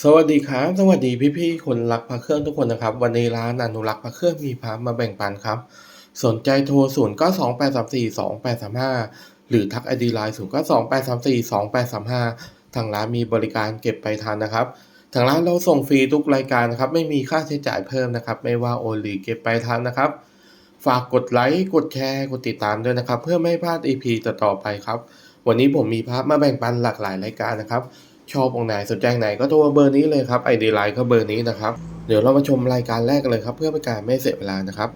สวัสดีครับ สวัสดีพี่ๆคนรักพระเครื่องทุกคนนะครับ วันนี้ร้านอนุรักษ์พระเครื่องมีพระมาแบ่งปันครับ สนใจโทร 0 9 2 8 3 4 2 8 3 5 หรือทักไอดีไลน์0 9 2 8 3 4 2 8 3 5 ทางร้านมีบริการเก็บไปทานนะครับ ทางร้านเราส่งฟรีทุกรายการนะครับ ไม่มีค่าใช้จ่ายเพิ่มนะครับ ไม่ว่าโอนหรือเก็บไปทานนะครับ ฝากกดไลค์ กดแชร์ กดติดตามด้วยนะครับ เพื่อไม่พลาด EP ต่อๆไปครับ วันนี้ผมมีพระมาแบ่งปันหลากหลายรายการนะครับ ชอบองไหนสนใจไหนก็โทรมาเบอร์นี้เลยครับไอดีไลน์ก็เบอร์นี้นะครับ เดี๋ยวเรามาชมรายการแรกกันเลยครับ เพื่อเป็นการไม่เสียเวลานะครับ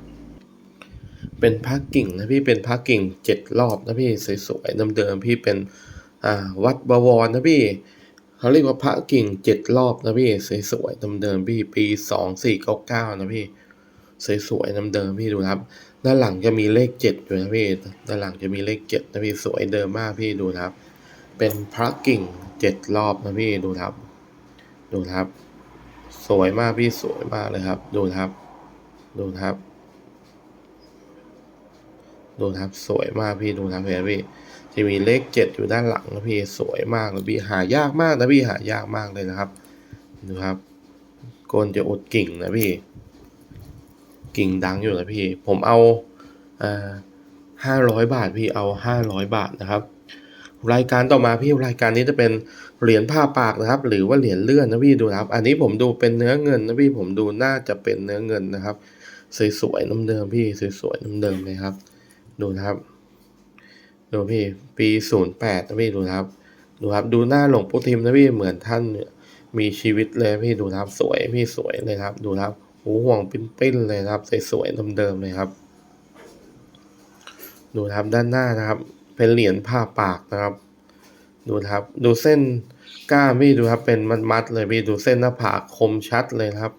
เป็นพระกิ่งนะพี่เป็นพระกิ่งเจ็ดรอบนะพี่สวยๆเดิมๆพี่เป็นอ่าวัดบวรนะพี่เขาเรียกว่าพระกิ่งเจ็ดรอบนะพี่สวยๆเดิมๆพี่ปีสองสี่เก้าเก้านะพี่สวยๆเดิมๆพี่ดูครับ ด้านหลังจะมีเลขเจ็ดอยู่นะพี่ด้านหลังจะมีเลขเจ็ดนะพี่สวยเดิมมากพี่ดูครับ เป็นพระกิ่ง เจ็ดรอบนะพี่ดูครับ ดูครับ สวยมากพี่สวยมากเลยครับ ดูครับ ดูครับ ดูครับสวยมากพี่ดูครับเห็นพี่จะมีเลขเจ็ดอยู่ด้านหลังนะพี่สวยมากเลยพี่หายากมากนะพี่หายากมากเลยนะครับ ดูครับโกนจะอดกิ่งนะพี่ กิ่งดังอยู่นะพี่ ผมเอาอ่าห้าร้อยบาทพี่เอาห้าร้อยบาทนะครับ รายการต่อมาพี่รายการนี้จะเป็นเหรียญผ้าปากนะครับ หรือว่าเหรียญเลื่อนนะพี่ดูนะครับ อันนี้ผมดูเป็นเนื้อเงินนะพี่ผมดูน่าจะเป็นเนื้อเงินนะครับสวยๆน้ำเดิมพี่สวยๆน้ำเดิมเลยครับ ดูนะครับดูพี่ปีศูนย์แปดนะพี่ดูนะครับดูครับดูหน้าหลวงปู่ทิมนะพี่เหมือนท่านเนี่ยมีชีวิตเลยพี่ดูครับสวยพี่สวยเลยครับ ดูครับหูห่วงปิ้นๆเลยครับสวยๆเดิมๆเลยครับ ดูครับด้านหน้านะครับ เป็นเหรียญผ้าปากนะครับ ดูครับ ดูเส้นกล้ามพี่ดูครับ เป็นมัดๆเลยพี่ดูเส้นหน้าผากคมชัดเลยครับ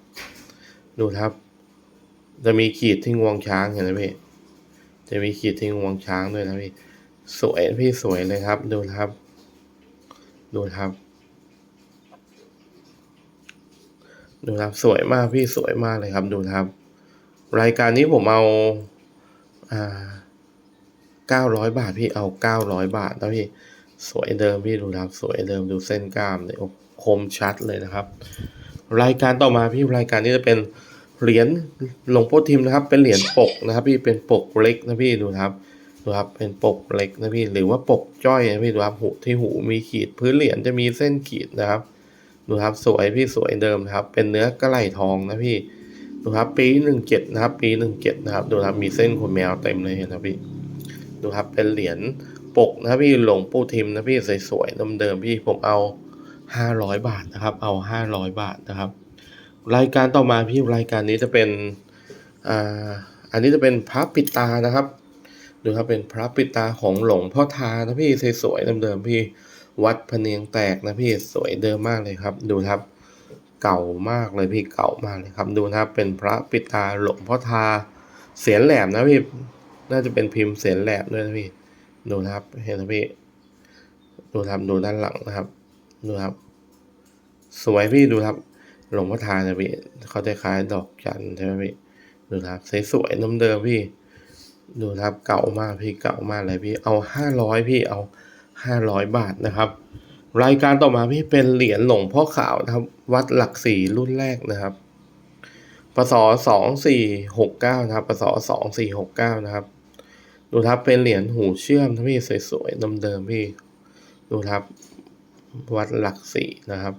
ดูครับ จะมีขีดที่งวงช้างเห็นไหมพี่ จะมีขีดที่งวงช้างด้วยนะพี่ สวยพี่สวยเลยครับ ดูครับ ดูครับ ดูครับสวยมากพี่สวยมากเลยครับ ดูครับ รายการนี้ผมเอา อ่า เก้าร้อยบาทพี่เอาเก้าร้อยบาทนะพี่สวยเดิมพี่ดูนะครับสวยเดิมดูเส้นกล้ามเนี่ยโอ้คมชัดเลยนะครับ รายการต่อมาพี่รายการนี้จะเป็นเหรียญหลวงพ่อทิมนะครับ เป็นเหรียญปกนะครับ พี่เป็นปกเล็กนะพี่ดูครับดูครับเป็นปกเล็กนะพี่หรือว่าปกจ้อยนะพี่ดูครับหูที่หูมีขีดพื้นเหรียญจะมีเส้นขีดนะครับดูครับสวยพี่สวยเดิมนะครับ เป็นเนื้อกระไหลทองนะพี่ดูครับปีหนึ่งเจ็ดนะครับ ปีหนึ่งเจ็ดนะครับดูครับมีเส้นขนแมวเต็มเลยเห็นไหมพี่ ดูครับ เป็นเหรียญปกนะพี่หลวงปู่ทิมนะพี่สวยๆเดิมๆพี่ผมเอาห้าร้อยบาทนะครับ เอาห้าร้อยบาทนะครับ รายการต่อมาพี่รายการนี้จะเป็นอ่าอันนี้จะเป็นพระปิตานะครับดูครับเป็นพระปิตาของหลวงพ่อทานะพี่สวยๆเดิมๆพี่วัดพะเนียงแตกนะพี่สวยเดิมมากเลยครับ ดูครับ เก่ามากเลยพี่เก่ามากเลยครับ ดูนะครับเป็นพระปิตาหลวงพ่อทาเสียนแหลมนะพี่ น่าจะเป็นพิมพ์เสนแหลมด้วยนะพี่ดูนะครับเห็นนะพี่ดูครับดูด้านหลังนะครับดูครับ สวยพี่ดูครับ หลวงพ่อทานนะพี่เขาจะคล้ายดอกจันทร์ใช่ไหมพี่ดูครับสวยๆน้ำเดิมพี่ ดูครับเก่ามากพี่เก่ามากเลยพี่เอาห้าร้อยพี่เอาห้าร้อยบาทนะครับ รายการต่อมาพี่เป็นเหรียญหลวงพ่อขาวนะครับ วัดหลักสี่รุ่นแรกนะครับปศสองสี่หกเก้านะครับปศสองสี่หกเก้านะครับ ดูครับเป็นเหรียญหูเชื่อมนะพี่สวยๆเดิมๆพี่ ดูครับ วัดหลักสี่นะครับ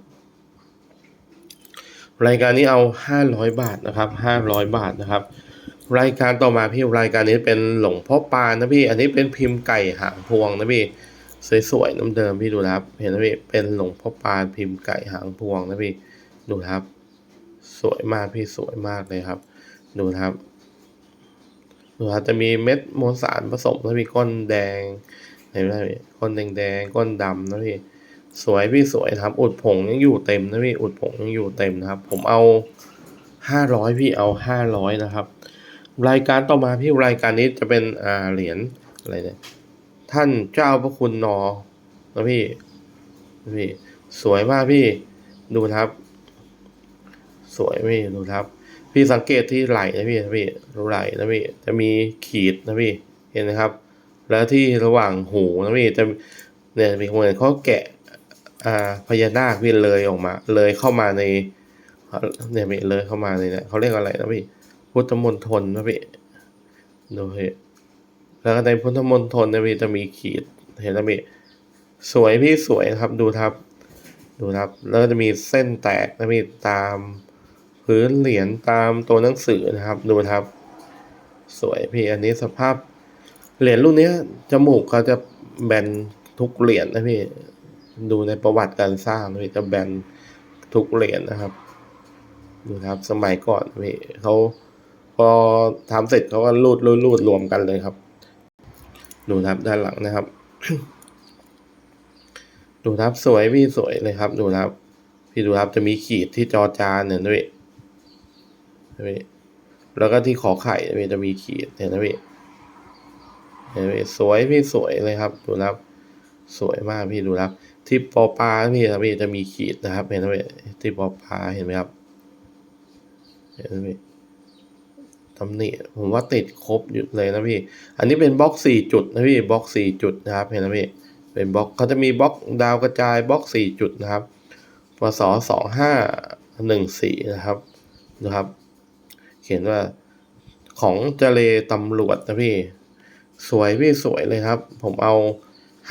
รายการนี้เอาห้าร้อยบาทนะครับห้าร้อยบาทนะครับ รายการต่อมาพี่รายการนี้เป็นหลงพ่อปานนะพี่ อันนี้เป็นพิมพ์ไก่หางพวงนะพี่สวยๆเดิมๆพี่ดูครับ เห็นนะพี่เป็นหลงพ่อปานพิมพ์ไก่หางพวงนะพี่ดูครับ สวยมากพี่สวยมากเลยครับ ดูครับ ดูครับจะมีเม็ดมวลสารผสมแล้วมีก้อนแดงเห็นไหมพี่ก้อนแดงๆก้อนดำนะพี่สวยพี่สวยครับอุดผงยังอยู่เต็มนะพี่อุดผงยังอยู่เต็มนะครับ ผมเอาห้าร้อยพี่เอาห้าร้อยนะครับ รายการต่อมาพี่รายการนี้จะเป็นอ่าเหรียญอะไรเนี่ยท่านเจ้าพระคุณนอนะพี่นะพี่ สวยมากพี่ดูนะครับ สวยพี่ดูนะครับ พี่สังเกตที่ไหล่นะพี่นะพี่รูไหล่นะพี่จะมีขีดนะพี่เห็นไหมครับ แล้วที่ระหว่างหูนะพี่จะเนี่ยมีเหมือนเขาแกะอ่าพญานาคพี่เลยออกมา เลยเข้ามาในเนี่ยพี่เลยเข้ามาในเนี่ยเขาเรียกอะไรนะพี่พุทธมณฑลนะพี่ดูพี่แล้วก็ในพุทธมณฑลนี่ยพี่จะมีขีดเห็นไหมพี่สวยพี่สวยครับดูครับ ดูครับ แล้วก็จะมีเส้นแตกนะพี่ตาม พื้นเหรียญตามตัวหนังสือนะครับ ดูครับ สวยพี่อันนี้สภาพ เหรียญรุ่นนี้จมูกเขาจะแบนทุกเหรียญนะพี่ ดูในประวัติการสร้างพี่จะแบนทุกเหรียญนะครับ ดูครับสมัยก่อนพี่เขาพอทำเสร็จเขาก็รูดรูดรูดรวมกันเลยครับ ดูครับด้านหลังนะครับ ดูครับสวยพี่สวยเลยครับ ดูครับ พี่ดูครับจะมีขีดที่จอจานเนี่ยนะพี่เห็ นไหมพี่แล้วก็ที่ขอไข่พี่จะมีขีดเห็นไหมพี่เห็นไหมสวยพี่สวยเลยครับ ดูนะครับ สวยมากพี่ดูนะครับ ที่ปอปลาพี่นะพี่จะมีขีดนะครับ เห็นไหมพี่ที่ปอปลาเห็นไหมครับเห็นไหมตำหนิผมว่าติดครบอยู่เลยนะพี่ อันนี้เป็นบล็อกสี่จุดนะพี่บล็อกสี่จุดนะครับ เห็นไหมพี่เป็นบล็อกเขาจะมีบล็อกดาวกระจายบล็อกสี่จุดนะครับพศสองห้าหนึ่งสี่นะครับนะครับ ขียนว่าของเจเลตำรวจนะพี่ สวยพี่สวยเลยครับ ผมเอา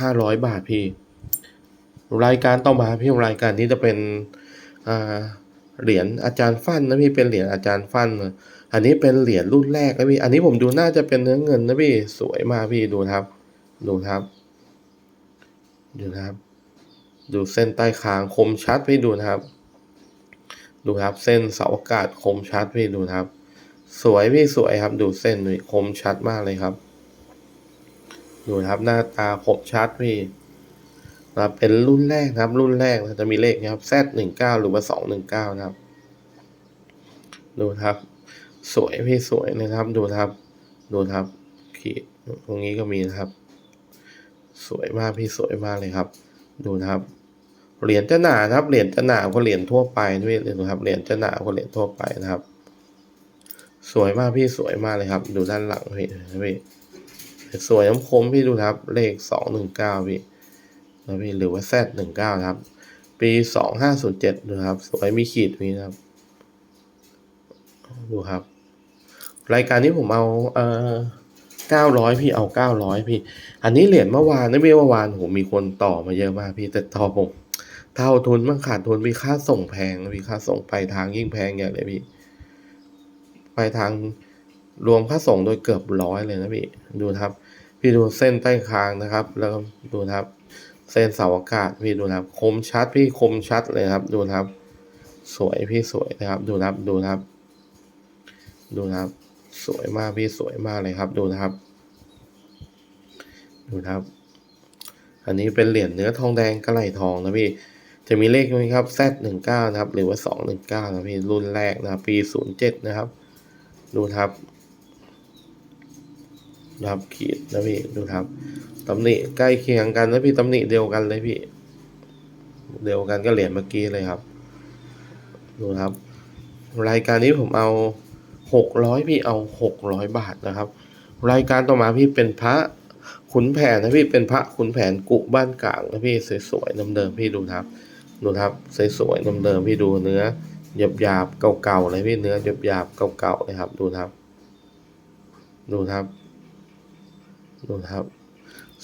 ห้าร้อยบาทพี่ รายการต่อมาพี่รายการนี้จะเป็นเหรียญอาจารย์ฟันนะพี่เป็นเหรียญอาจารย์ฟันอันนี้เป็นเหรียญรุ่นแรกนะพี่ อันนี้ผมดูน่าจะเป็นเนื้อเงินนะพี่สวยมากพี่ดูครับ ดูครับ ดูครับ ดูเส้นใต้คางคมชัดพี่ดูครับ ดูครับเส้นเสาอากาศคมชัดพี่ดูครับ สวยพี่สวยครับ ดูเส้นนี่คมชัดมากเลยครับ ดูครับหน้าตาคมชัดพี่นะครับเป็นรุ่นแรกนะครับ รุ่นแรกจะมีเลขนะครับ Z หนึ่งเก้าหรือว่าสองหนึ่งเก้านะครับ ดูครับ สวยพี่สวยนะครับ ดูครับ ดูครับขีดตรงนี้ก็มีนะครับ สวยมากพี่สวยมากเลยครับ ดูครับเหรียญจะหนาครับเหรียญจะหนากว่าเหรียญทั่วไปนะพี่ดูครับเหรียญจะหนากว่าเหรียญทั่วไปนะครับ สวยมากพี่สวยมากเลยครับ ดูด้านหลังพี่พี่สวยน้ำคมพี่ดูครับ เลขสองหนึ่งเก้าพี่นะพี่หรือว่าแซดหนึ่งเก้าครับ ปีสองห้าศูนย์เจ็ดดูครับ สวยมีขีดนี้นะครับ ดูครับ รายการนี้ผมเอาเอ่อเก้าร้อยพี่เอาเก้าร้อยพี่ อันนี้เหรียญเมื่อวานนะพี่เมื่อวานผมมีคนต่อมาเยอะมากพี่แต่ต่อผมเท่าทุนบ้างขาดทุนมีค่าส่งแพงนะพี่ค่าส่งไปลายทางยิ่งแพงอย่างเลยพี่ ไปลายทางรวมค่าส่งโดยเกือบร้อยเลยนะพี่ ดูครับ พี่ดูเส้นใต้คางนะครับ แล้วก็ดูครับ เส้นเสาอากาศพี่ดูครับ คมชัดพี่คมชัดเลยครับ ดูครับ สวยพี่สวยนะครับ ดูครับดูครับ ดูครับ สวยมากพี่สวยมากเลยครับ ดูครับ ดูครับ อันนี้เป็นเหรียญเนื้อทองแดงกระไหลทองนะพี่จะมีเลขไหมครับ Z หนึ่งเก้านะครับ หรือว่าสองหนึ่งเก้านะพี่ รุ่นแรกนะปีศูนย์เจ็ดนะครับ ดูครับนะครับขีดนะพี่ดูครับตำหนิใกล้เคียงกันนะพี่ตำหนิเดียวกันเลยพี่ เดียวกันก็เหรียญเมื่อกี้เลยครับ ดูครับ รายการนี้ผมเอาหกร้อยพี่เอาหกร้อยบาทนะครับ รายการต่อมาพี่เป็นพระขุนแผนนะพี่เป็นพระขุนแผนกุบ้านกลางนะพี่สวยๆเดิมๆพี่ดูครับ ดูครับสวยๆเดิมๆพี่ดูเนื้อ หยาบๆเก่าๆเลยพี่เนื้อหยาบๆเก่าๆเลยครับ ดูครับ ดูครับ ดูครับ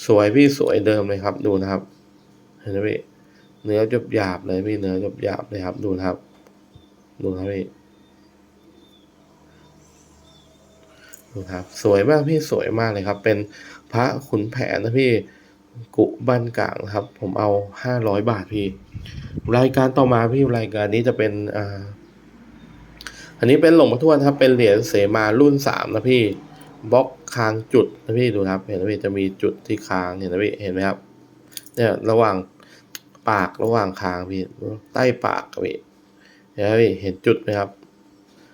สวยพี่สวยเดิมเลยครับ ดูนะครับ เห็นไหมพี่เนื้อหยาบๆเลยพี่เนื้อหยาบๆเลยครับ ดูครับ ดูครับพี่ดูครับสวยมากพี่สวยมากเลยครับ เป็นพระขุนแผนนะพี่กุบ้านกลางครับ ผมเอาห้าร้อยบาทพี่ รายการต่อมาพี่รายการนี้จะเป็นอ่าอันนี้เป็นหลวงพ่อทวดครับเป็นเหรียญเสมารุ่นสามนะพี่บล็อกคางจุดนะพี่ดูครับ เห็นไหมพี่จะมีจุดที่คางเห็นไหมพี่เห็นไหมครับ เนี่ยระหว่างปากระหว่างคางพี่ใต้ปากพี่เห็นไหมพี่เห็นจุดไหมครับ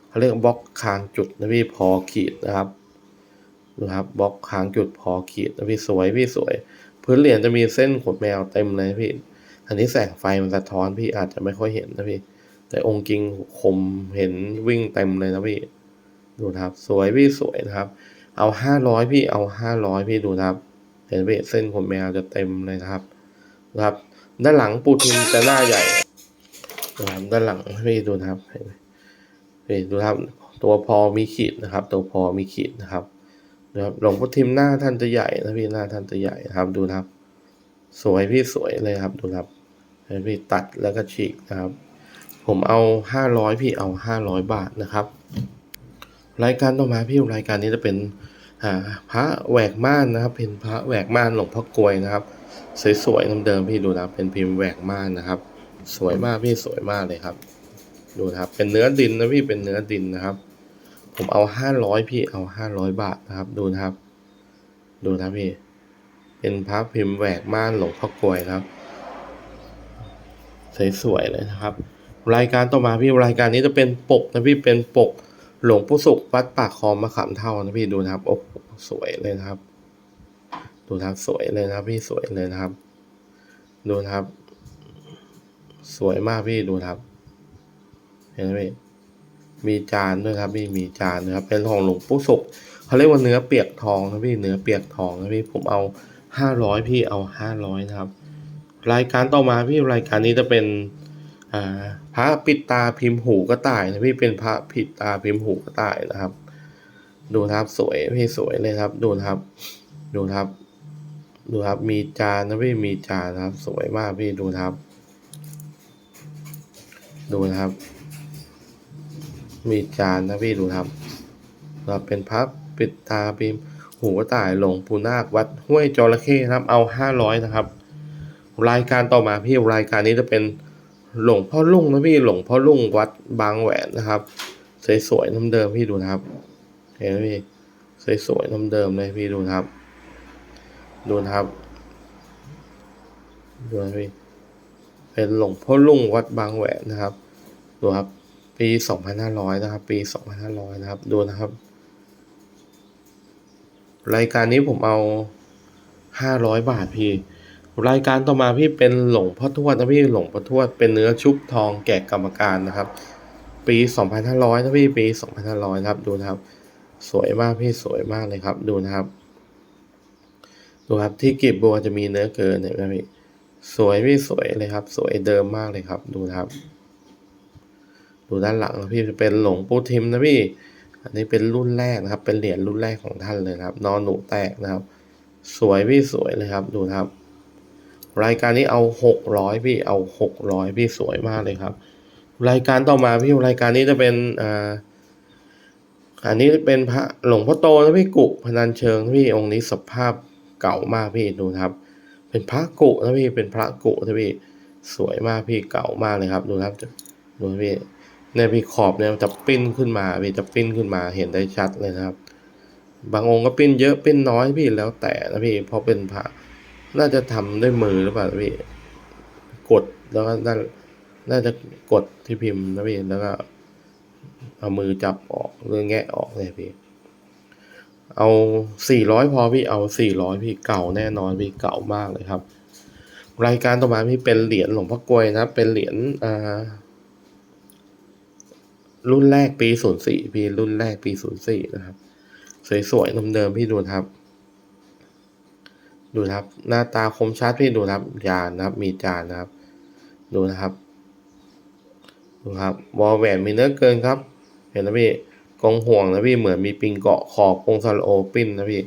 เขาเรียกบล็อกคางจุดนะพี่พอขีดนะครับดูครับบล็อกคางจุดพอขีดนะพี่สวยพี่สวย พื้นเหรียญจะมีเส้นขนแมวเต็มเลยพี่ อันนี้แสงไฟมันสะท้อนพี่อาจจะไม่ค่อยเห็นนะพี่ แต่องค์จริงคมเห็นวิ่งเต็มเลยนะพี่ ดูนะครับ สวยพี่สวยนะครับ เอาห้าร้อยพี่เอาห้าร้อยพี่ดูนะครับ เห็นไหมเส้นขนแมวจะเต็มเลยนะครับนะครับ ด้านหลังปูทิมจะหน้าใหญ่นะครับด้านหลังพี่ดูนะครับเห็นไหมพี่ดูนะครับ ตัวพอมีขีดนะครับ ตัวพอมีขีดนะครับนะครับหลวงพ่อทิมหน้าท่านจะใหญ่นะพี่หน้าท่านจะใหญ่นะครับดูนะครับ สวยพี่สวยเลยครับดูนะครับ พี่ตัดแล้วก็ฉีกนะครับ ผมเอาห้าร้อยพี่เอาห้าร้อยบาทนะครับ รายการต่อมาพี่รายการนี้จะเป็นพระแหวกม่านนะครับ เป็นพระแหวกม่านหลวงพ่อกลวยนะครับ สวยๆเดิมๆพี่ดูนะเป็นพิมพ์แหวกม่านนะครับ สวยมากพี่สวยมากเลยครับ ดูนะครับ เป็นเนื้อดินนะพี่เป็นเนื้อดินนะครับ ผมเอาห้าร้อยพี่เอาห้าร้อยบาทนะครับ ดูนะครับ ดูนะพี่ เป็นพระพิมพ์แหวกม่านหลวงพ่อกลวยนะครับ สวยๆเลยนะครับ รายการต่อมาพี่รายการนี้จะเป็นปกนะพี่เป็นปกหลวงปู่สุขวัดปากคลองมะขามเท่านะพี่ดูนะครับโอ้โหสวยเลยนะครับ ดูนะครับสวยเลยนะพี่สวยเลยนะครับ ดูนะครับ สวยมากพี่ดูนะครับ เห็นไหมพี่มีจานด้วยครับพี่มีจานนะครับ เป็นของหลวงปู่สุขเขาเรียกว่าเนื้อเปียกทองนะพี่เนื้อเปียกทองนะพี่ผมเอาห้าร้อยพี่เอาห้าร้อยนะครับ รายการต่อมาพี่รายการนี้จะเป็นพระปิดตาพิมพ์หูกระต่ายนะพี่เป็นพระปิดตาพิมพ์หูกระต่ายนะครับ ดูนะครับสวยพี่สวยเลยครับดูนะครับ ดูนะครับ ดูครับมีจานนะพี่มีจานนะครับ สวยมากพี่ดูนะครับ ดูนะครับ มีจานนะพี่ดูนะครับเราเป็นพระปิดตาพิมพ์หูกระต่ายหลวงปูนาควัดห้วยจระเข้นะครับเอาห้าร้อยนะครับ รายการต่อมาพี่รายการนี้จะเป็นหลวงพ่อลุ่งนะพี่หลวงพ่อลุ่งวัดบางแหวนนะครับสวยๆน้ำเดิมพี่ดูนะครับเห็นไหมพี่สวยๆน้ำเดิมเลยพี่ดูนะครับ ดูนะครับดูนะพี่เป็นหลวงพ่อลุ่งวัดบางแหวนนะครับดูครับ ปีสองพันห้าร้อยนะครับ ปีสองพันห้าร้อยนะครับ ดูนะครับ รายการนี้ผมเอาห้าร้อยบาทพี่ รายการต่อมาพี่เป็นหลวงพ่อทวดนะพี่หลวงพ่อทวดเป็นเนื้อชุบทองแกะกรรมการนะครับ ปีสองพันห้าร้อยนะพี่ปีสองพันห้าร้อยนะครับดูนะครับ สวยมากพี่สวยมากเลยครับ ดูนะครับ ดูครับที่กีบบัวจะมีเนื้อเกินเห็นไหมพี่สวยพี่สวยเลยครับ สวยเดิมมากเลยครับ ดูนะครับ ดูด้านหลังนะพี่จะเป็นหลวงปู่ทิมนะพี่อันนี้เป็นรุ่นแรกนะครับ เป็นเหรียญรุ่นแรกของท่านเลยครับ นอนหนูแตกนะครับ สวยพี่สวยเลยครับ ดูนะครับ รายการนี้เอาหกร้อยพี่เอาหกร้อยพี่สวยมากเลยครับ รายการต่อมาพี่รายการนี้จะเป็นอ่าอันนี้เป็นพระหลวงพ่อโตนะพี่กุพนันเชิงนพี่องค์นี้สภาพเก่ามากพี่ดูครับ เป็นพระกุนะพี่เป็นพระกุนะพี่สวยมากพี่เก่ามากเลยครับ ดูครับดูพี่เนี่ยพี่ขอบเนี่ยจะปิ้นขึ้นมาพี่จะปิ้นขึ้นมาเห็นได้ชัดเลยนะครับ บางองค์ก็ปิ้นเยอะปิ้นน้อยพี่แล้วแต่นะพี่เพราะเป็นพระ น่าจะทำด้วยมือหรือเปล่าพี่ กดแล้วก็น่าน่าจะกดที่พิมพ์นะพี่แล้วก็เอามือจับออกหรือแงะออกเลยพี่ เอาสี่ร้อยพอพี่เอาสี่ร้อยพี่เก่าแน่นอนพี่เก่ามากเลยครับ รายการต่อมาพี่เป็นเหรียญหลวงพ่อกลวยนะครับเป็นเหรียญอ่ารุ่นแรกปีศูนย์สี่พี่รุ่นแรกปีศูนย์สี่นะครับ สวยๆเดิมๆพี่ดูครับ ดูนะครับ หน้าตาคมชัดพี่ดูนะครับยานนะครับ มีจานนะครับ ดูนะครับ ดูครับวอลแหวนมีเนื้อเกินครับ เห็นนะพี่กองห่วงนะพี่เหมือนมีปิงเกาะขอบกงซาโอปิ้นนะพี่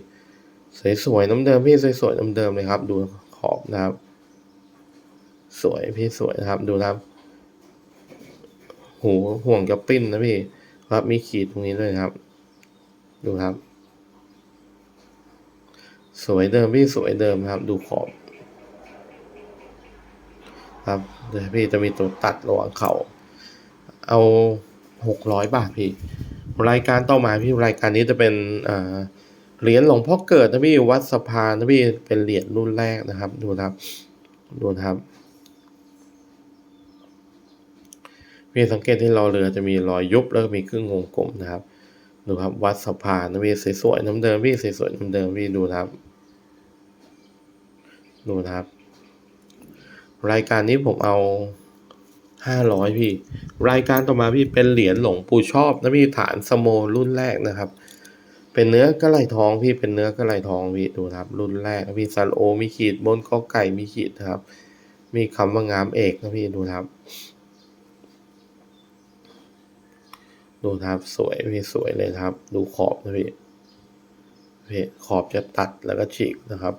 สวยๆน้ำเดิมพี่สวยๆน้ำเดิมเลยครับ ดูขอบนะครับ สวยพี่สวยนะครับ ดูนะครับ หูห่วงกับปิ้นนะพี่ ครับมีขีดตรงนี้ด้วยครับ ดูครับ สวยเดิมพี่สวยเดิมครับ ดูขอบ ครับเดี๋ยวพี่จะมีตัวตัดระหว่างเขาเอาหกร้อยบาทพี่ รายการต่อมาพี่รายการนี้จะเป็นเหรียญหลวงพ่อเกิดนะพี่วัดสะพานนะพี่เป็นเหรียญรุ่นแรกนะครับ ดูนะครับดูนะครับพี่สังเกตที่รอเรือจะมีรอยยุบแล้วก็มีครึ่งวงกลมนะครับ ดูครับวัดสะพานนะพี่สวยๆน้ำเดิมพีสวยๆน้ำเดิมพีดูครับ ดูครับ รายการนี้ผมเอาห้าร้อยพี่ รายการต่อมาพี่เป็นเหรียญหลวงปู่ชอบนะพี่ฐานสโมรุ่นแรกนะครับ เป็นเนื้อกระไหลทองพี่เป็นเนื้อกระไหลทองพี่ดูครับ รุ่นแรกพี่ซันโอมีขีดบนกอไก่มีขีดนะครับ มีคำว่างามเอกนะพี่ดูครับ ดูครับสวยพี่สวยเลยครับ ดูขอบนะพี่พี่ขอบจะตัดแล้วก็ฉีกนะครับ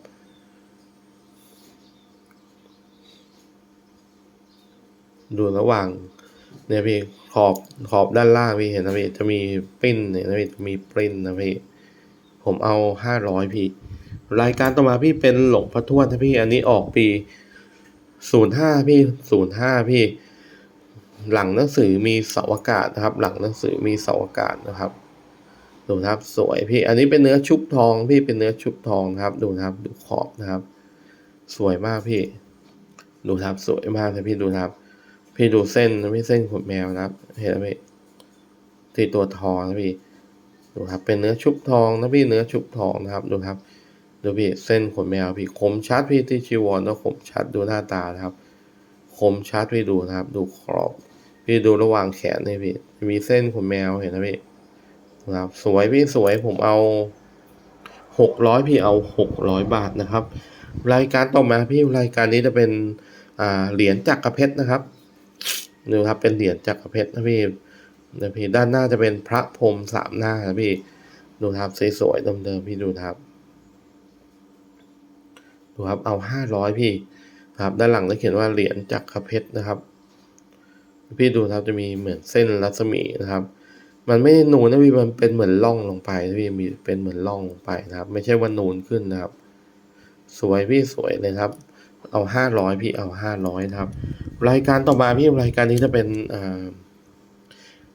ดูระหว่างเนี่ยพี่ขอบขอบด้านล่างพี่เห็นนะพี่จะมีปริ้นเนี่ยนะพี่จะมีปริ้นนะพี่ผมเอาห้าร้อยพี่ รายการต่อมาพี่เป็นหลงพระทวดนะพี่อันนี้ออกปีศูนย์ห้าพี่ศูนย์ห้าพี่ หลังหนังสือมีเสาอากาศนะครับ หลังหนังสือมีเสาอากาศนะครับ ดูนะครับสวยพี่ อันนี้เป็นเนื้อชุบทองพี่เป็นเนื้อชุบทองนะครับ ดูนะครับดูขอบนะครับ สวยมากพี่ ดูครับสวยมากเลยพี่ดูครับ พี่ดูเส้นนะพี่เส้นขนแมวนะครับ เห็นไหมพี่ที่ตัวทองนะพี่ดูครับเป็นเนื้อชุบทองนะพี่เนื้อชุบทองนะครับ ดูครับดูพี่เส้นขนแมวพี่คมชัดพี่ที่ชีวรแล้วคมชัดดูหน้าตานะครับ คมชัดพี่ดูนะครับ ดูขอบ พี่ดูระหว่างแขนนี่พี่ มีเส้นขนแมวเห็นนะพี่นะครับสวยพี่สวยผมเอาหกร้อยพี่เอาหกร้อยบาทนะครับ รายการต่อมาพี่รายการนี้จะเป็นอ่าเหรียญจักรเพชรนะครับดูครับเป็นเหรียญจักรเพชรนะพี่นะพี่ด้านหน้าจะเป็นพระพรมสามหน้านะพี่ดูครับสวยๆเดิมๆพี่ดูครับดูครับเอาห้าร้อยพี่ครับด้านหลังจะเขียนว่าเหรียญจักรเพชรนะครับ พี่ดูครับจะมีเหมือนเส้นรัศมีนะครับ มันไม่นูนนะพี่มันเป็นเหมือนร่องลงไปพี่มีเป็นเหมือนร่องลงไปนะครับ ไม่ใช่ว่านูนขึ้นนะครับ สวยพี่สวยเลยครับ เอาห้าร้อยพี่เอาห้าร้อยนะครับ รายการต่อมาพี่รายการนี้จะเป็นอ่า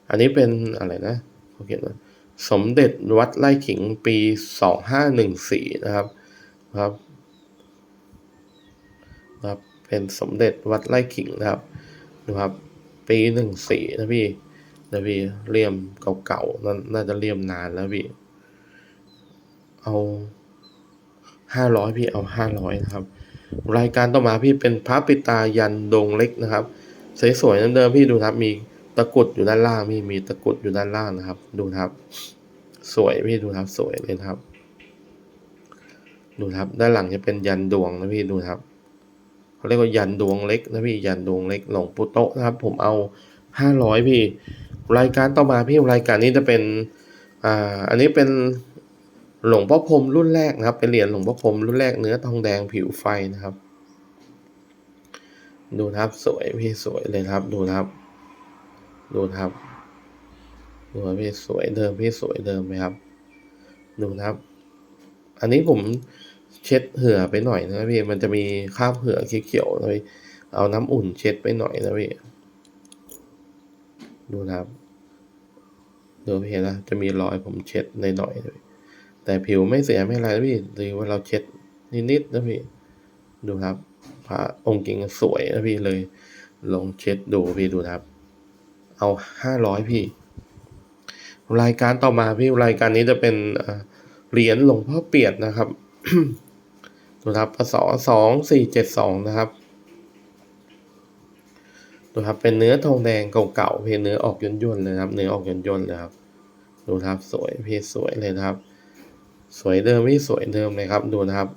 อันนี้เป็นอะไรนะเขาเขียนว่าสมเด็จวัดไร่ขิงปีสองห้าหนึ่งสี่นะครับครับครับเป็นสมเด็จวัดไร่ขิงนะครับนะครับ ปีหนึ่งสี่นะพี่นะพี่เลี่ยมเก่าๆนั่นน่าจะเลี่ยมนานแล้วพี่ เอาห้าร้อยพี่เอาห้าร้อยนะครับ รายการต่อมาพี่เป็นพระปิตายันดงเล็กนะครับสวยๆนั่นเดิมพี่ดูครับ มีตะกุดอยู่ด้านล่างพี่มีตะกุดอยู่ด้านล่างนะครับ ดูครับ สวยพี่ดูครับ สวยเลยครับ ดูครับ ด้านหลังจะเป็นยันดวงนะพี่ดูครับ เขาเรียกว่ายันดวงเล็กนะพี่ยันดวงเล็กหลงปู่โตะนะครับ ผมเอาห้าร้อยพี่ รายการต่อมาพี่รายการนี้จะเป็นอ่าอันนี้เป็นหลวงพ่อพรมรุ่นแรกนะครับ เป็นเหรียญหลวงพ่อพรมรุ่นแรกเนื้อทองแดงผิวไฟนะครับ ดูนะครับสวยพี่สวยเลยครับ ดูนะครับ ดูนะครับดูพี่สวยเดิมพี่สวยเดิมไหมครับ ดูนะครับ อันนี้ผม เช็ดเหือไปหน่อยนะพี่มันจะมีคราบเหือเขียวๆนะพี่เอาน้ำอุ่นเช็ดไปหน่อยนะพี่ดูนะครับดูพี่เห็นนะจะมีรอยผมเช็ดในหน่อยๆเลยแต่ผิวไม่เสียไม่อะไรนะพี่หรือว่าเราเช็ดนิดๆนะพี่ดูครับพระองค์กิงสวยนะพี่เลย ลองเช็ดดูพี่ดูนะครับ เอาห้าร้อยพี่ รายการต่อมาพี่รายการนี้จะเป็นเหรียญหลวงพ่อเปียดนะครับ ดูครับพศสองสี่เจ็ดสองนะครับดูครับเป็นเนื้อทองแดงเก่าๆพี่เนื้อออกย่นๆเลยครับ เนื้อออกย่นๆเลยครับ ดูครับสวยพี่สวยเลยครับ สวยเดิมพี่สวยเดิมเลยครับ ดูนะครับ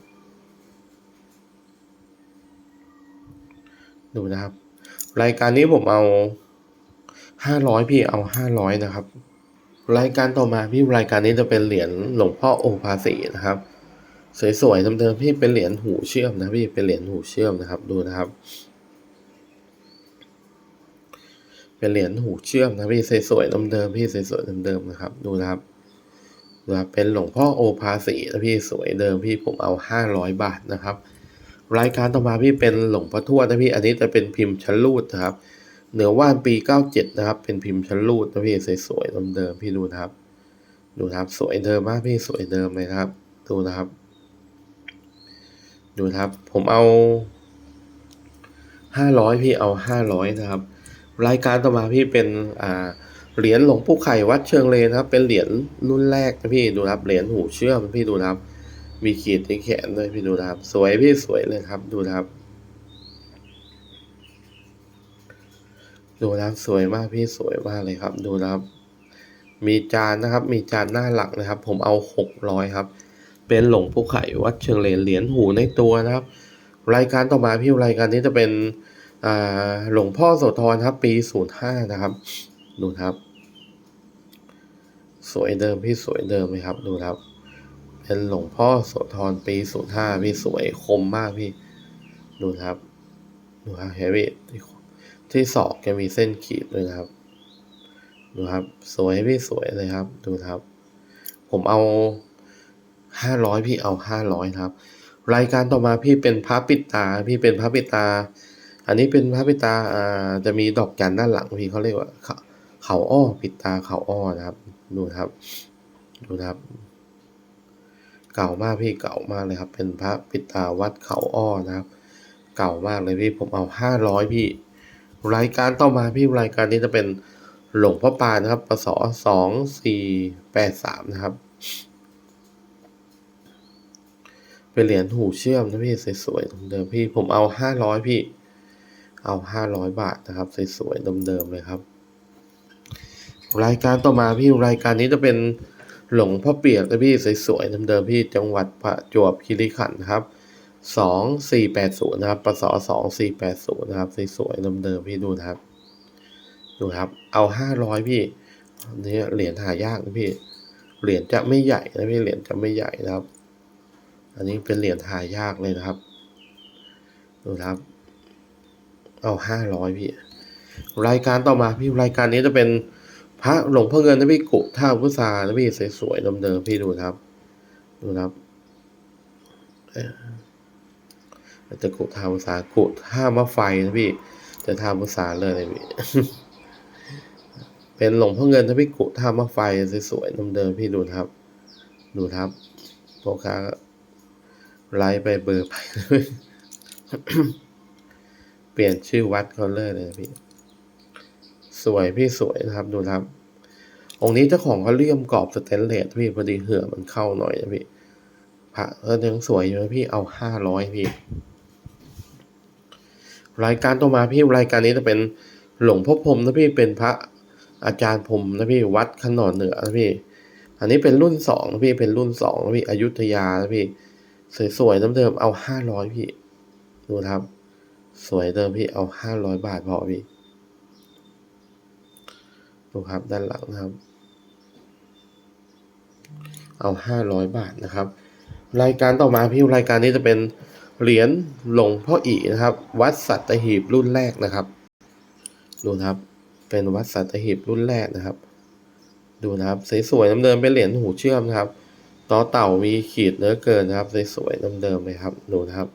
ดูนะครับ รายการนี้ผมเอาห้าร้อยพี่เอาห้าร้อยนะครับ รายการต่อมาพี่รายการนี้จะเป็นเหรียญหลวงพ่อโอภาสีนะครับ สวยๆเดิมๆพี่เป็นเหรียญหูเชื่อมนะพี่เป็นเหรียญหูเชื่อมนะครับดูนะครับ เป็นเหรียญหูเชื่อมนะพี่สวยๆเดิมๆพี่สวยๆเดิมๆนะครับ ดูนะครับดูครับเป็นหลวงพ่อโอภาสีนะพี่สวยเดิมพี่ผมเอาห้าร้อยบาทนะครับ รายการต่อมาพี่เป็นหลวงพ่อทวดนะพี่อันนี้จะเป็นพิมพ์ชั้นรูดนะครับ เหนือว่านปีเก้าเจ็ดนะครับ เป็นพิมพ์ชั้นรูดนะพี่สวยๆเดิมๆพี่ดูนะครับ ดูนะครับสวยเดิมมากพี่สวยเดิมเลยนะครับ ดูนะครับ ดูครับ ผมเอาห้าร้อยพี่เอาห้าร้อยนะครับ รายการต่อมาพี่เป็นอ่าเหรียญหลวงปู่ไข่วัดเชิงเลนะครับ เป็นเหรียญรุ่นแรกนะพี่ดูครับเหรียญหูเชื่อมพี่ดูครับ มีขีดที่แขนด้วยพี่ดูครับ สวยพี่สวยเลยครับ ดูครับ ดูครับสวยมากพี่สวยมากเลยครับ ดูครับ มีจานนะครับ มีจานหน้าหลักนะครับ ผมเอาหกร้อยครับ เป็นหลงปู่ไข่วัดเชิงเลนเหรียญหูในตัวนะครับ รายการต่อมาพี่รายการนี้จะเป็นอ่าหลวงพ่อโสธรครับ ปีศูนย์ห้านะครับดูครับ สวยเดิมพี่สวยเดิมเลยครับดูครับ เป็นหลวงพ่อโสธรปีศูนย์ห้าพี่สวยคมมากพี่ดูครับดูครับเฮวี่ที่ที่ศอกจะมีเส้นขีดด้วยนะครับ ดูครับ สวยพี่สวยเลยครับ ดูครับ ผมเอา ห้าร้อยพี่เอาห้าร้อยครับ รายการต่อมาพี่เป็นพระปิดตา พี่เป็นพระปิดตา อันนี้เป็นพระปิดตาอ่าจะมีดอกจันด้านหลังพี่เขาเรียกว่า เขาอ้อปิดตาเขาอ้อนะครับ ดูครับ ดูครับ เก่ามากพี่เก่ามากเลยครับ เป็นพระปิดตาวัดเขาอ้อนะครับ เก่ามากเลยพี่ผมเอาห้าร้อยพี่ รายการต่อมาพี่รายการนี้จะเป็นหลวงพ่อปานนะครับปศสองสี่แปดสามนะครับ เป็นเหรียญหูเชื่อมนะพี่สวยๆเดิมๆพี่ผมเอาห้าร้อยพี่ เอาห้าร้อยบาทนะครับสวยๆเดิมๆเลยครับ รายการต่อมาพี่รายการนี้จะเป็นหลวงพ่อเปียกนะพี่สวยๆเดิมๆพี่จังหวัดประจวบคีรีขันธ์นะครับสองสี่แปดศูนย์นะครับปศสองสี่แปดศูนย์นะครับสวยๆเดิมๆพี่ดูนะครับ ดูครับ เอาห้าร้อยพี่นนี้เหรียญหายากนะพี่เหรียญจะไม่ใหญ่นะพี่เหรียญจะไม่ใหญ่นะครับ อันนี้เป็นเหรียญหายากเลยนะครับ ดูครับ เอาห้าร้อยพี่ รายการต่อมาพี่รายการนี้จะเป็นพระหลวงพ่อเงินนะพี่กุท่าพุทรานะพี่สวยๆเดิมๆพี่ดูครับ ดูครับจะกุท่าพุทรากุท่ามะไฟนะพี่ จะท่าพุทราเลยนะพี่เป็นหลวงพ่อเงินนะพี่กุท่ามะไฟสวยๆเดิมๆพี่ดูครับ ดูครับพ่อค้า ไลฟ์ไปเบอร์ไปเปลี่ยนชื่อวัดเขาเลยเลยนะพี่ สวยพี่สวยนะครับดูครับ องค์นี้เจ้าของเขาเลี่ยมกรอบสแตนเลสพี่พอดีเหือมันเข้าหน่อยนะพี่พระก็ยังสวยอยู่นะพี่เอาห้าร้อยพี่ รายการต่อมาพี่รายการนี้จะเป็นหลวงพ่อพรมนะพี่เป็นพระอาจารย์พรมนะพี่วัดขนอนเหนือนะพี่ อันนี้เป็นรุ่นสองนะพี่เป็นรุ่นสองนะพี่อยุธยานะพี่ สวยๆเดิมๆเอาห้าร้อยพี่ ดูครับ สวยเดิมพี่เอาห้าร้อยบาทพอพี่ ดูครับด้านหลังนะครับ เอาห้าร้อยบาทนะครับ รายการต่อมาพี่รายการนี้จะเป็นเหรียญหลวงพ่ออีนะครับ วัดสัตหีบรุ่นแรกนะครับ ดูครับ เป็นวัดสัตหีบรุ่นแรกนะครับ ดูนะครับสวยๆเดิมๆเป็นเหรียญหูเชื่อมนะครับ ต่อเต่ามีขีดเนื้อเกินนะครับ สวยๆเดิมๆเลยครับดูนะครับ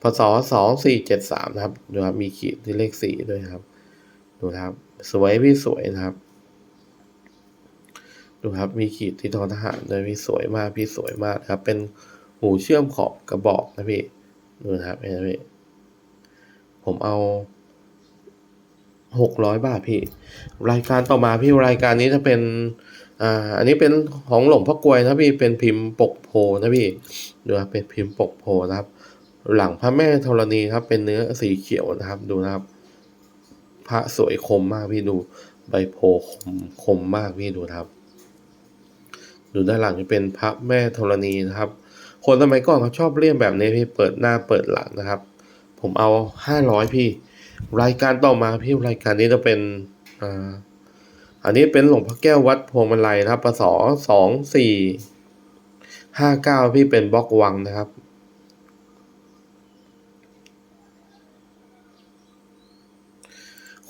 พศสองสี่เจ็ดสามนะครับดูครับมีขีดที่เลขสี่ด้วยครับ ดูครับ สวยพี่สวยนะครับ ดูครับมีขีดที่ทอทหารด้วยพี่สวยมากพี่สวยมากครับ เป็นหูเชื่อมขอบกระบอกนะพี่ดูนะครับเห็นไหมพี่ผมเอาหกร้อยบาทพี่ รายการต่อมาพี่รายการนี้จะเป็น อ่าอันนี้เป็นของหลวงพ่อกลวยนะพี่เป็นพิมพ์ปกโพนะพี่ดูครับเป็นพิมพ์ปกโพนะครับ หลังพระแม่ธรณีครับ เป็นเนื้อสีเขียวนะครับ ดูนะครับ พระสวยคมมากพี่ดูใบโพคมคมมากพี่ดูนะครับ ดูด้านหลังจะเป็นพระแม่ธรณีนะครับ คนสมัยก่อนเขาชอบเลี่ยมแบบนี้พี่เปิดหน้าเปิดหลังนะครับ ผมเอาห้าร้อยพี่ รายการต่อมาพี่รายการนี้จะเป็นอ่า อันนี้เป็นหลวงพ่อแก้ววัดพวงมาลัยนะครับปศสองสี่ห้าเก้าพี่เป็นบล็อกวังนะครับ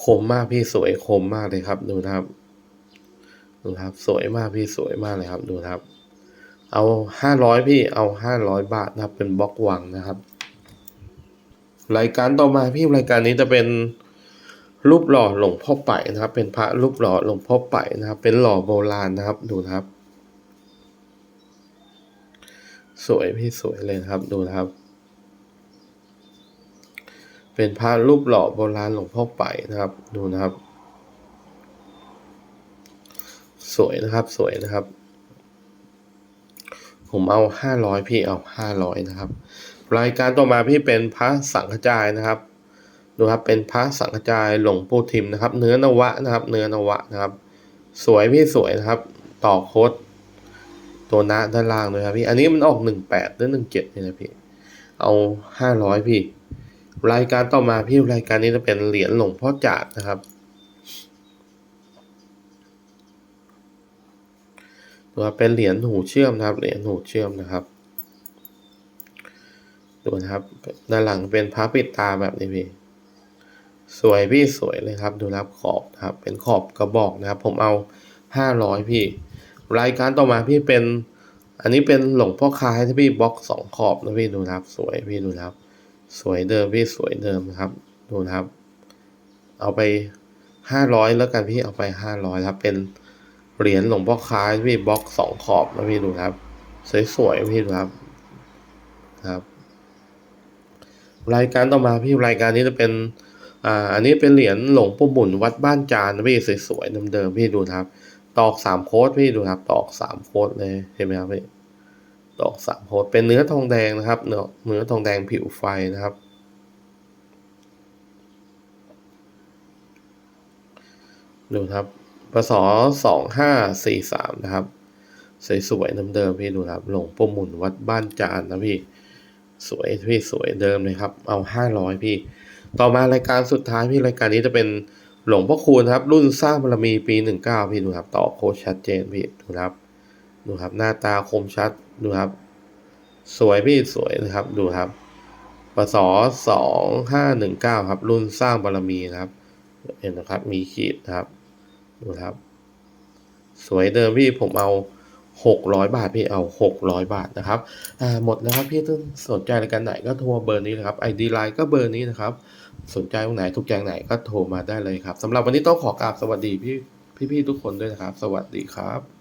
คมมากพี่สวยคมมากเลยครับ ดูนะครับ ดูนะครับ สวยมากพี่สวยมากเลยครับ ดูนะครับ เอาห้าร้อยพี่เอาห้าร้อยบาทนะครับ เป็นบล็อกวังนะครับ รายการต่อมาพี่รายการนี้จะเป็น รูปหล่อหลวงพ่อไปนะครับ เป็นพระรูปหล่อหลวงพ่อไปนะครับ เป็นหล่อโบราณนะครับ ดูนะครับ สวยพี่สวยเลยนะครับ ดูนะครับ เป็นพระรูปหล่อโบราณหลวงพ่อไปนะครับ ดูนะครับ สวยนะครับ สวยนะครับ ผมเอาห้าร้อยพี่เอาห้าร้อยนะครับ รายการต่อมาพี่เป็นพระสังฆจายนะครับ ดูครับเป็นพระสังฆจายหลวงปู่ทิมนะครับ เนื้อนวะนะครับ เนื้อนวะนะครับ สวยพี่สวยนะครับ ต่อโคดตัวน้าด้านล่างเลยครับพี่อันนี้มันออกหนึ่งแปดหรือหนึ่งเจ็ดนี่นะพี่เอาห้าร้อยพี่ รายการต่อมาพี่รายการนี้จะเป็นเหรียญหลวงพ่อจาดนะครับตัวเป็นเหรียญหูเชื่อมนะครับ เหรียญหูเชื่อมนะครับดูนะครับด้านหลังเป็นพระปิดตาแบบนี้พี่ สวยพี่สวยเลยครับ ดูนะครับขอบนะครับ เป็นขอบกระบอกนะครับ ผมเอาห้าร้อยพี่ รายการต่อมาพี่เป็น อันนี้เป็นหลงพ่อคายที่พี่บล็อกสองขอบนะพี่ดูนะครับสวยพี่ดูนะครับ สวยเดิมพี่สวยเดิมนะครับ ดูนะครับ เอาไปห้าร้อยแล้วกันพี่เอาไปห้าร้อยครับเป็นเหรียญหลวงพ่อคายพี่บล็อกสองขอบนะพี่ดูนะครับ สวยๆพี่ดูครับครับ รายการต่อมาพี่รายการนี้จะเป็น อ่าอันนี้เป็นเหรียญหลวงปู่หมุนวัดบ้านจานนะพี่สวยๆเดิมๆพี่ดูครับ ตอกสามโค้ดพี่ดูครับ ตอกสามโค้ดเลยเห็นไหมครับพี่ตอกสามโค้ดเป็นเนื้อทองแดงนะครับ เนื้อเนื้อทองแดงผิวไฟนะครับดูครับปศสองห้าสี่สามนะครับ สวยๆเดิมๆพี่ดูครับ หลวงปู่หมุนวัดบ้านจานนะพี่ สวยพี่สวยเดิมเลยครับ เอาห้าร้อยพี่ ต่อมารายการสุดท้ายพี่รายการนี้จะเป็นหลวงพ่อคูณครับ รุ่นสร้างบารมีปีหนึ่งเก้าพี่ดูครับต่อโคชัดเจนพี่ดูครับดูครับ หน้าตาคมชัดดูครับ สวยพี่สวยนะครับดูครับปศสองห้าหนึ่งเก้าครับ รุ่นสร้างบารมีนะครับ เห็นนะครับ มีขีดครับ ดูครับ สวยเดิมพี่ผมเอา หกร้อยบาทพี่เอาหกร้อยบาทนะครับอ่าหมดแล้วครับพี่ต้นสนใจรายการไหนก็โทรเบอร์นี้นะครับไอดีไลน์ก็เบอร์นี้นะครับ สนใจตรงไหนทุกอย่างไหนก็โทรมาได้เลยครับสำหรับวันนี้ต้องขอกราบสวัสดีพี่พี่ๆทุกคนด้วยนะครับ สวัสดีครับ